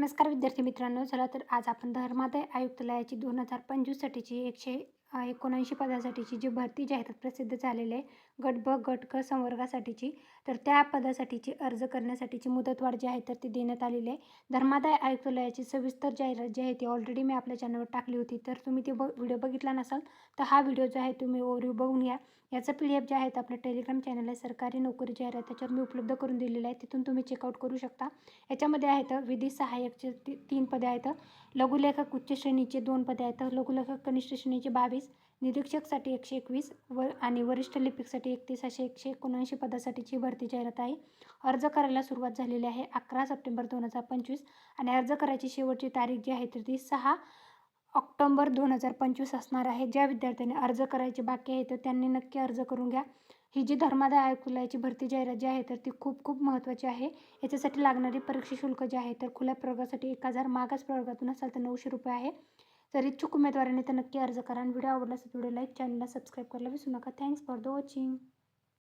नमस्कार विद्यार्थी मित्रांनो चला तर आज आपण धर्मादाय आयुक्तालयाची दोन हजार पंचवीससाठीची एकशे एकोणऐंशी पदासाठीची जी भरती जाहिरात प्रसिद्ध झालेली आहे गट ब गट क संवर्गासाठीची. तर त्या पदासाठीची अर्ज करण्यासाठीची मुदतवाढ जी आहे तर ती देण्यात आलेली आहे. धर्मादाय आयुक्तालयाची सविस्तर जाहिरात जी आहे ती ऑलरेडी मी आपल्या चॅनलवर टाकली होती. तर तुम्ही ते ब व्हिडिओ बघितला नसाल तर हा व्हिडिओ जो आहे तुम्ही ओव्हरव्ह्यू बघून घ्या. याचं पी डी एफ जे आहे आपलं टेलिग्राम चॅनल आहे सरकारी नोकरी जाहिरात त्याच्यावर मी उपलब्ध करून दिलेलं आहे. तिथून तुम्ही चेकआउट करू शकता. याच्यामध्ये आहेत विधी सहाय्यकचे ती तीन पदे आहेत. लघुलेखक उच्च श्रेणीचे दोन पदे आहेत. लघुलेखक कनिष्ठ श्रेणीचे बावीस निरीक्षकसाठी एकशे एकवीस व आणि वरिष्ठ लिपिकसाठी एकतीस असे एकशे एकोणऐंशी पदासाठीची भरती जाहिरात आहे. अर्ज करायला सुरुवात झालेली आहे अकरा सप्टेंबर दोन हजार पंचवीस आणि अर्ज करायची शेवटची तारीख जी आहे तर ती सहा ऑक्टोंबर दोन हजार पंचवीस असणार आहे. ज्या विद्यार्थ्यांनी अर्ज करायचे बाकी आहे तर त्यांनी नक्की अर्ज करून घ्या. ही जी धर्मादाय आयुक्तालयाची भरती जाहिरात जी आहे तर ती खूप खूप महत्त्वाची आहे. याच्यासाठी लागणारी परीक्षा शुल्क जे आहे तर खुल्या प्रवर्गासाठी एक हजार मागास प्रवर्गातून असाल तर नऊशे रुपये आहे. तर इच्छुक उमेदवारांनी तर नक्की अर्ज करा. आणि व्हिडिओ आवडला असेल व्हिडिओ लाईक चॅनलला सबस्क्राईब करायला विसरू नका. Thanks for the watching